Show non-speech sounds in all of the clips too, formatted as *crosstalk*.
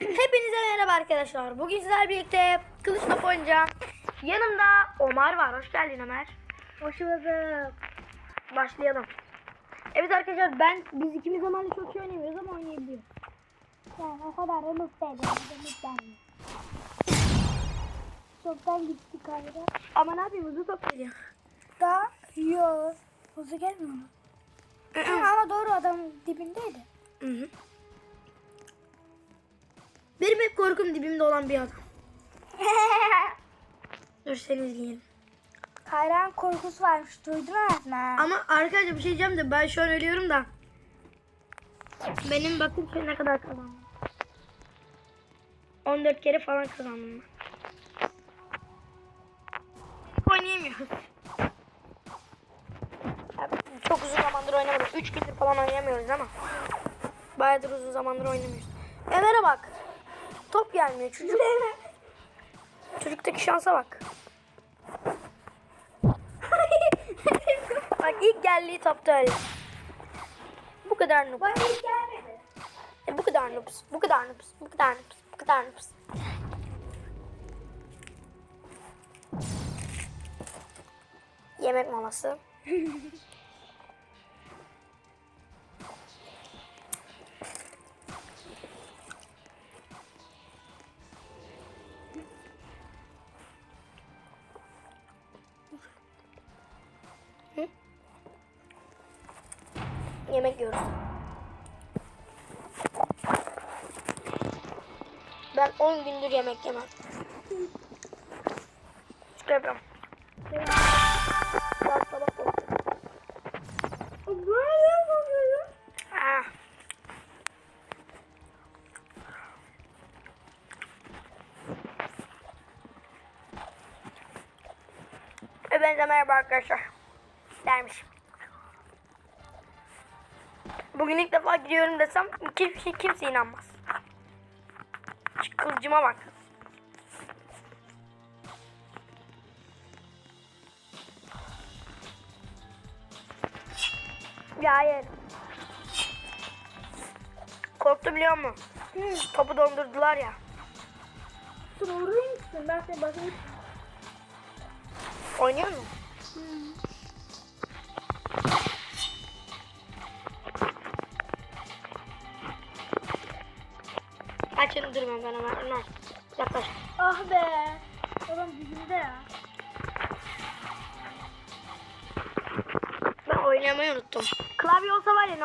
Hepinize merhaba arkadaşlar. Bugün sizlerle birlikte kılıç top oynayacağım. Yanımda Omar var. Hoş geldin Ömer. Hoş bulduk. Başlayalım. Evet arkadaşlar ben biz ikimiz Ömer'le çok iyi oynamıyoruz ama oynayabiliyoruz. Yani o kadar ediyorum. Mutlu Çoktan gitti kamera. Ama ne yapayım hızlı top geliyor. Da yok. Hızlı gelmiyor mu? *clears throat* Ama doğru adam dibindeydi. Hı hı. Benim hep korkum dibimde olan bir adam. *laughs* Dur seni izleyelim. Kayran korkusu varmış. Duydun mu? Ama arkadaşlar bir şey diyeceğim de ben şu an ölüyorum da. Benim bakın şu ne kadar kazandım. 14 kere falan kazandım ben. Oynayamıyoruz. Ya, Çok uzun zamandır oynamadım. 3 gündür falan oynayamıyoruz ama. Bayağıdır uzun zamandır oynamıyoruz. Ömer'e bak. Top gelmiyor çocuk. Çocuktaki şansa bak. *laughs* bak ilk geldiği topta öyle. Bu kadar noob. Bana hiç gelmedi. E, bu kadar noobs. Bu kadar noobs. Bu kadar noobs. Bu kadar noobs. Yemek molası. *laughs* Yemek yiyoruz. Ben 10 gündür yemek yemem. Bak. Ah. Hepinize merhaba arkadaşlar. Dermiş. Bugün ilk defa gidiyorum desem kimse, kimse inanmaz. Şu kılıcıma bak. Ya hayır. Korktu biliyor musun? Topu dondurdular ya. Doğru musun? Ben size bakayım. Oynuyor mu? Ah be. Adam dibinde ya. Ben oynamayı unuttum. Klavye olsa var ya ne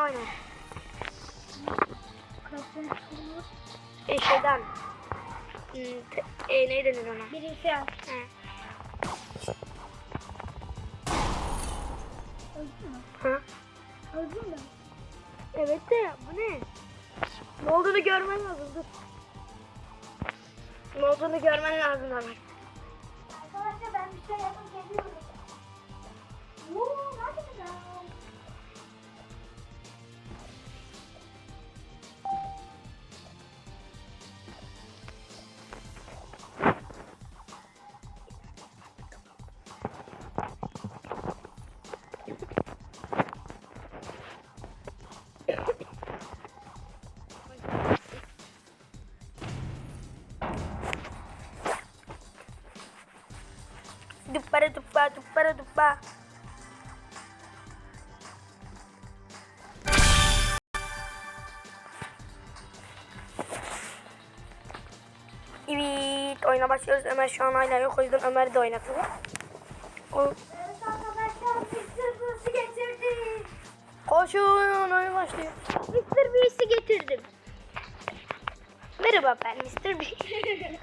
kırıyor. E şeyden. Hmm, e, ne denir ona? Bilgisayar. He. Öldü mü? Ha? Öldü mü? Evet de bu ne? Ne olduğunu görmen lazım dur. Ne olduğunu görmen lazım Ömer. Arkadaşlar ben bir şey yapıp geliyorum. Woo, Duppara duppa duppara duppa. Evet oyuna başlıyoruz. Ömer şu an hala yok o yüzden Ömer'i de oynatalım. O-. Koşun oyun başlıyor. Mr. Beast'i getirdim. Merhaba ben Mr. B. *laughs*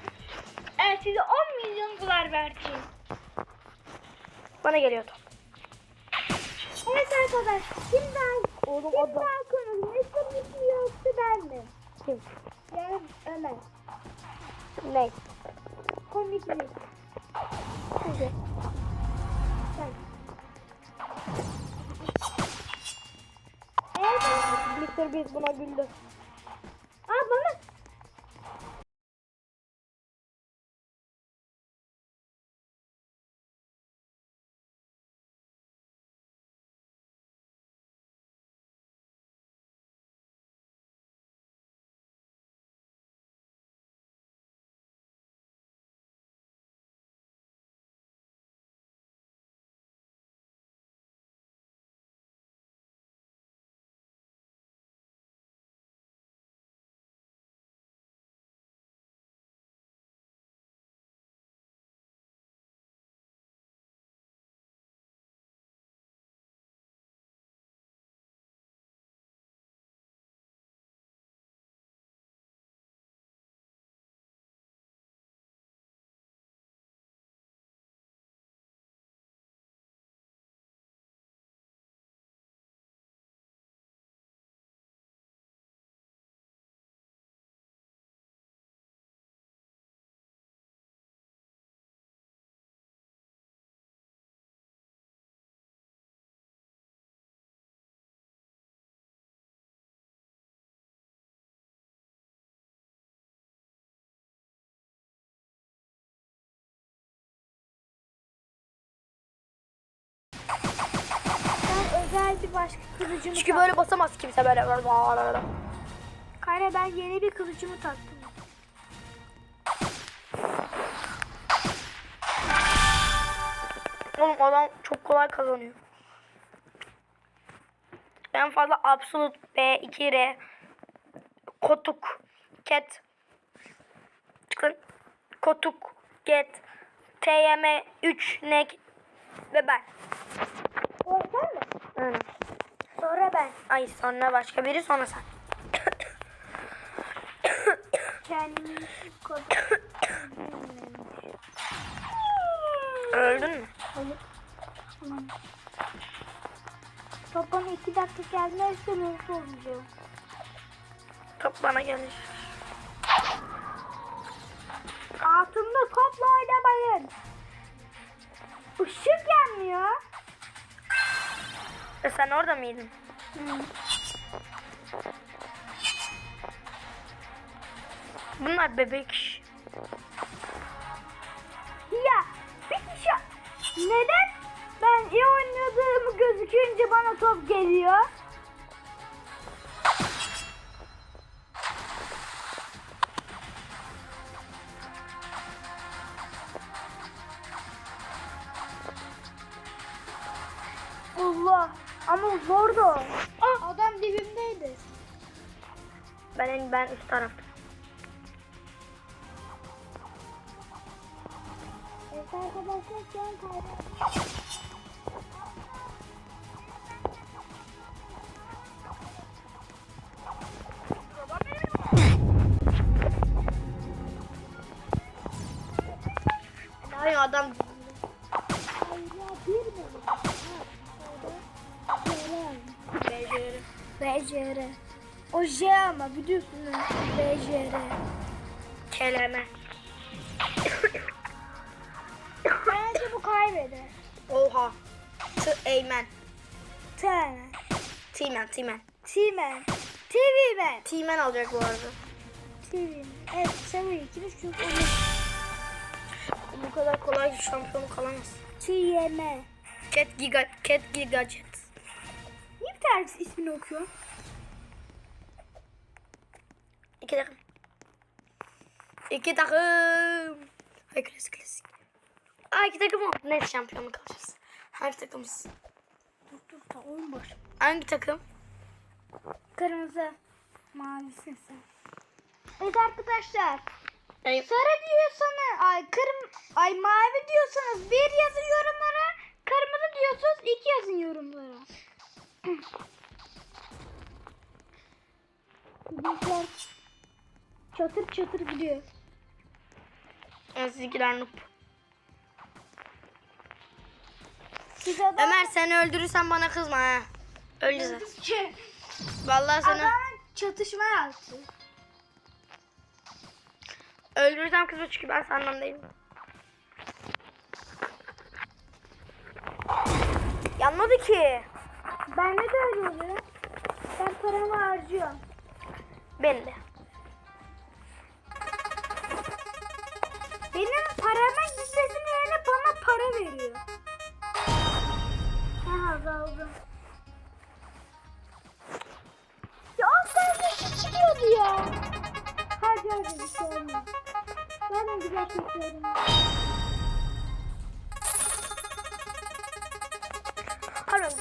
Evet size 10 milyon dolar vereceğim. Bana geliyor top. Evet arkadaşlar kimden? Oğlum Kimden konu? Mr. Beast mi yoksa ben mi? Kim? Yani Ömer. Ne? Komik mi? Hadi. Sen. Evet. Mr. Beast buna güldü. Başka kılıcımı Çünkü böyle basamaz kimse böyle. Kayra ben yeni bir kılıcımı taktım. Oğlum adam çok kolay kazanıyor. En fazla Absolute B2R Kotuk Ket Çıkın Kotuk Get TYM 3 Nek ve ben. O sen mi? Sonra ben. Ay sonra başka biri sonra sen. Kendim kod. Öldün mü? Hayır. Tamam. Top bana iki dakika gelmezse mutlu olacağım. Top bana gelir. Altında topla oynamayın. Işık yanmıyor. E sen orada mıydın? Bunlar bebek. Ya bir kişi neden ben iyi oynadığımı gözükünce bana top geliyor? Ben en ben üst. Evet arkadaşlar şu an kaybettim. T-Man, T-Man. T-Man. TV-Man. T-Man alacak bu arada. TV-Man. Evet seviyor ikimiz çünkü onu Bu kadar kolay şampiyonu kalamaz. T-Y-M. Cat Giga, Cat Gigajet. Niye bir tanesi ismini okuyor? İki takım. İki takım. Ay klasik klasik. Ay iki takım oldu. Net şampiyonu kalacağız. Hangi takımız? Dur dur da oyun boş. Hangi takım? Kırmızı. Mavisin sen. Evet arkadaşlar. Ay, Sarı diyorsanız, ay kırm, ay mavi diyorsanız bir yazın yorumlara. Kırmızı diyorsanız iki yazın yorumlara. Bizimkiler çatır çatır gidiyor. Sizinkiler noob. Siz adam Ömer seni öldürürsen bana kızma ha. Öleceğiz. Vallahi seni Adam çatışma yaptı. öldürürsem kızma çünkü ben değilim. Yanmadı ki. Bende de öyle oluyor. Ben paramı harcıyorum. Ben de. Benim paramın gitmesinin yerine bana para veriyor. Ha azaldı. Çıkıyordu ya. Hadi hadi bir şey olmaz. Ben de güzel çekiyorum.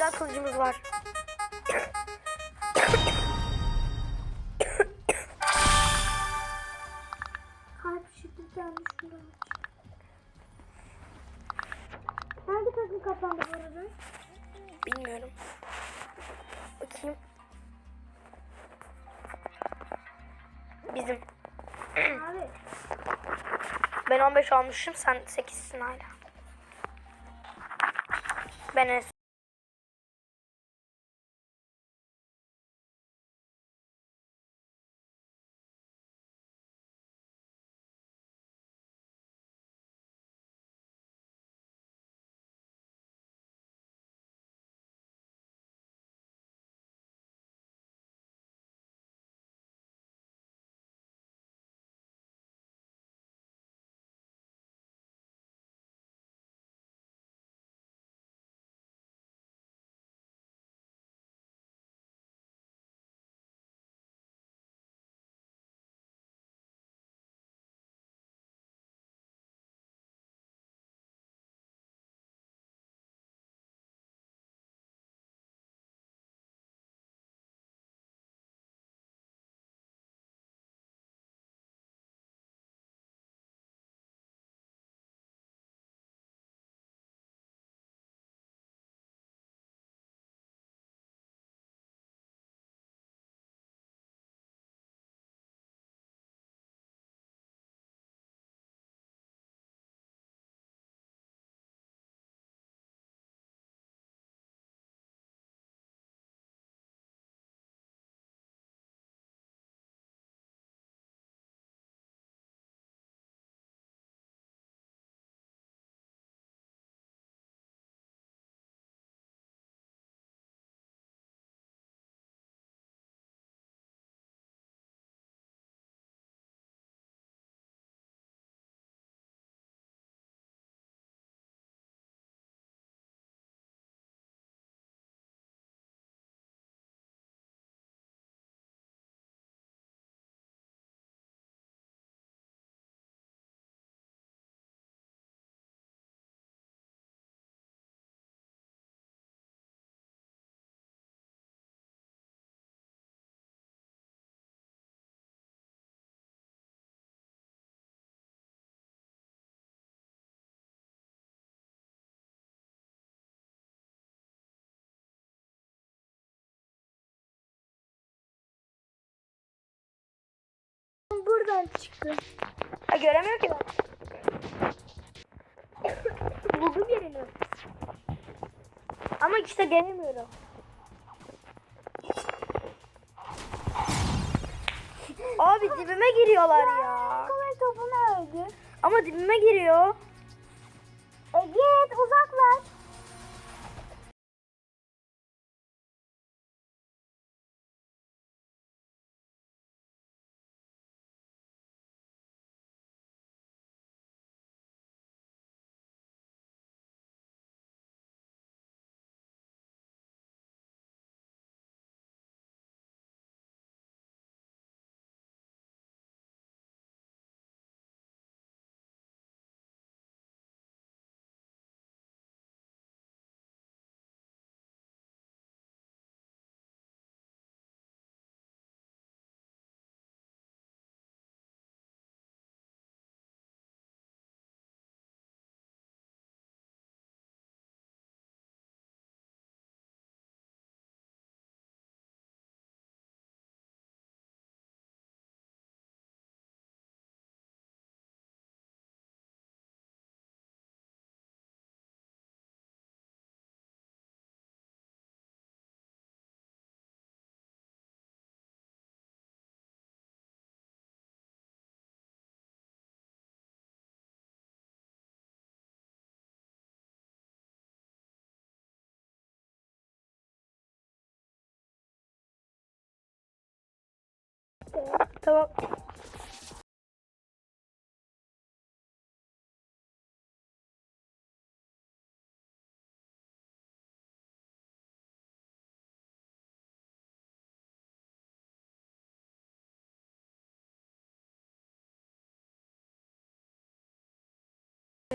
Güzel kılıcımız var. 15 almışım sen 8'sin hala. Ben en TNT çıktı. Ha göremiyor ki ben. Buldum yerini. Ama işte gelemiyorum. Abi dibime giriyorlar ya. Kolay topunu öldü. Ama dibime giriyor. Tamam.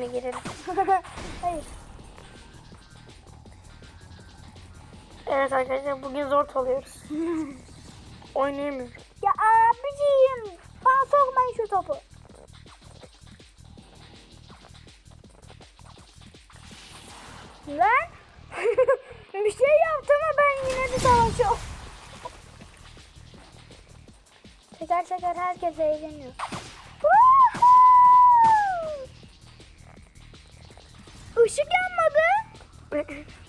girelim. *laughs* Hayır. Evet arkadaşlar bugün zor alıyoruz. *laughs* Oynayamıyorum. Ya abiciğim. Bana sokmayın şu topu. Lan. *laughs* bir şey yaptım ama ben yine de savaşıyorum. Teker teker herkes eğleniyor. Işık yanmadı. *laughs*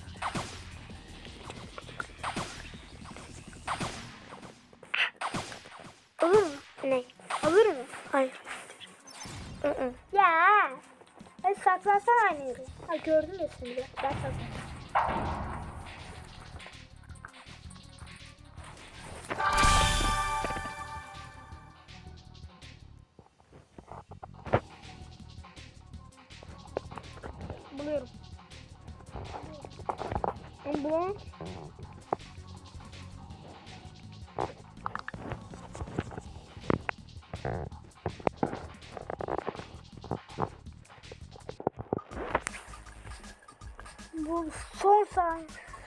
sahne.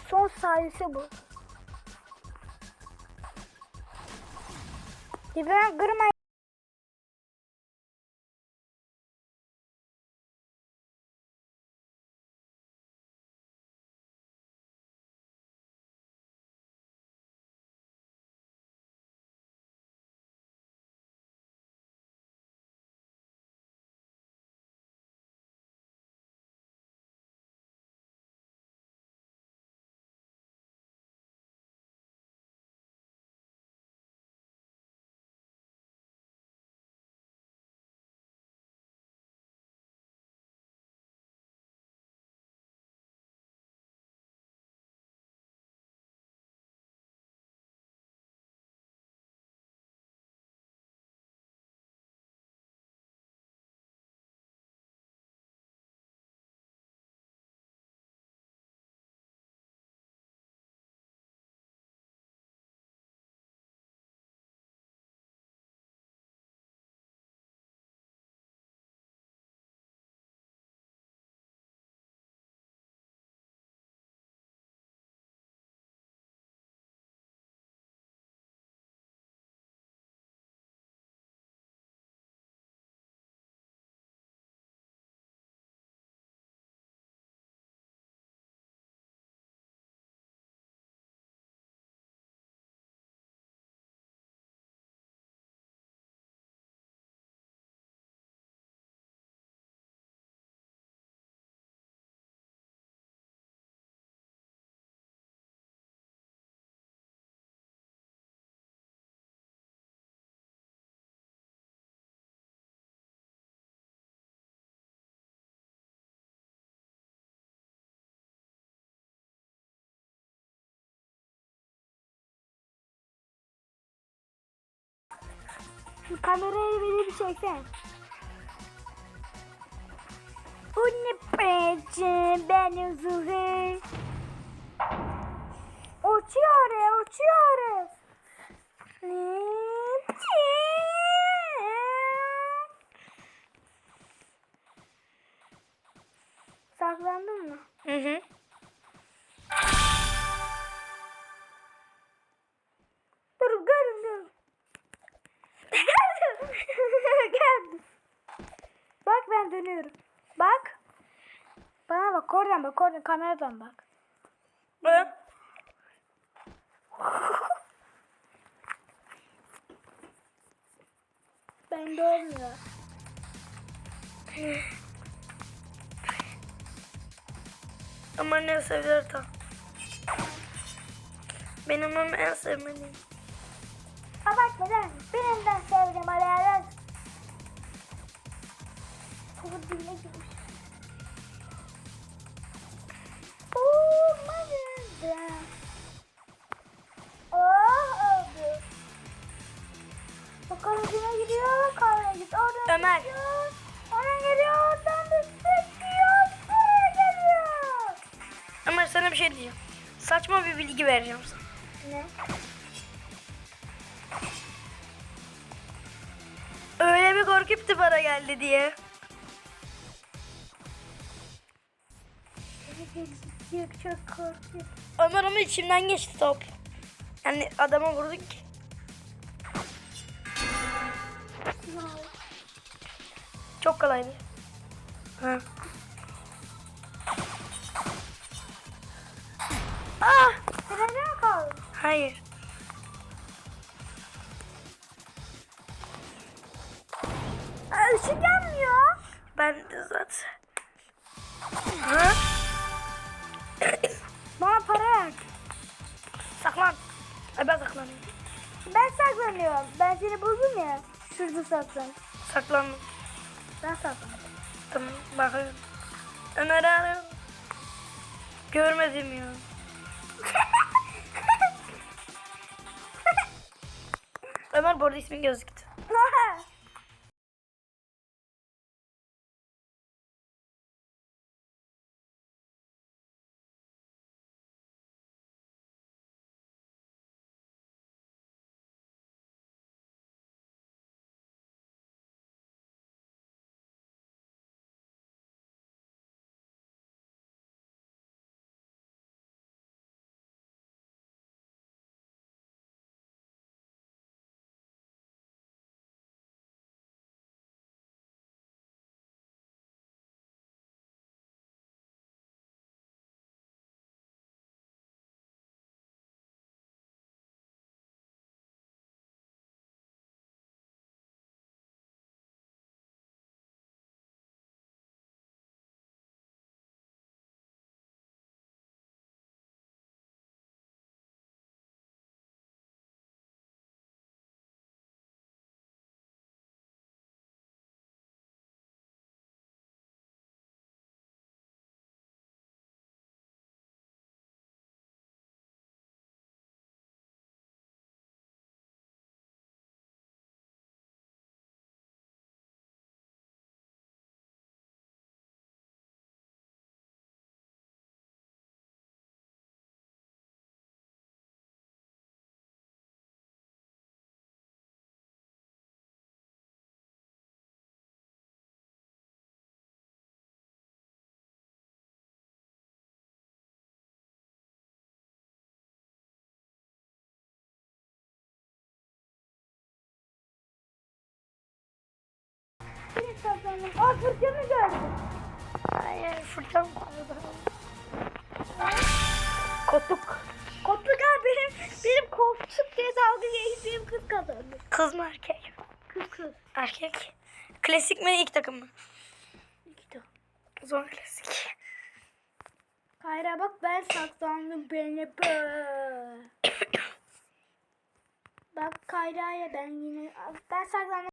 Son sahnesi bu. Dibime kırma Şu kamerayı beni bir çeksen. Bu ne peki? Ben Zuhur. Uçuyoruz, uçuyoruz. Saklandın mı? Hı hı. Dönüyorum. Bak. Bana bak oradan bak oradan kameradan bak. Hı? *laughs* Ben de olmuyor. Ama ne seviyor tam. Benim en sevmediğim. Abartma lan. Birinden sevdim arayarak. Kuru diline girmiş. My Oh oldu. Bakalım kime gidiyor? Kahve git. Oradan Ömer. gidiyor. Oradan geliyor. Oradan da sekiyor. Buraya geliyor. Ama sana bir şey diyeceğim. Saçma bir bilgi vereceğim sana. Ne? Öyle bir korkup bana geldi diye. Çok korkuyorum. Ömer ama içimden geçti top. Yani adama vurduk ki. Çok kolaydı. Ha. Ah! Hayır. Saklan. Saklandım. Ben saklandım. Tamam bakıyorum. Ömer'i arıyorum. Görmedim ya. *laughs* Ömer bu arada ismin gözüktü. Bir saklandım. Aa gördüm. Hayır Furkan Kotuk. Kotluk abi benim, benim koltuk diye dalga geçtiğim kız kazandı. Kız mı erkek? Kız kız. Erkek. Klasik mi ilk takım mı? İki de. O zaman klasik. Kayra bak ben saklandım beni *coughs* bak Kayra'ya ben yine ben saklandım.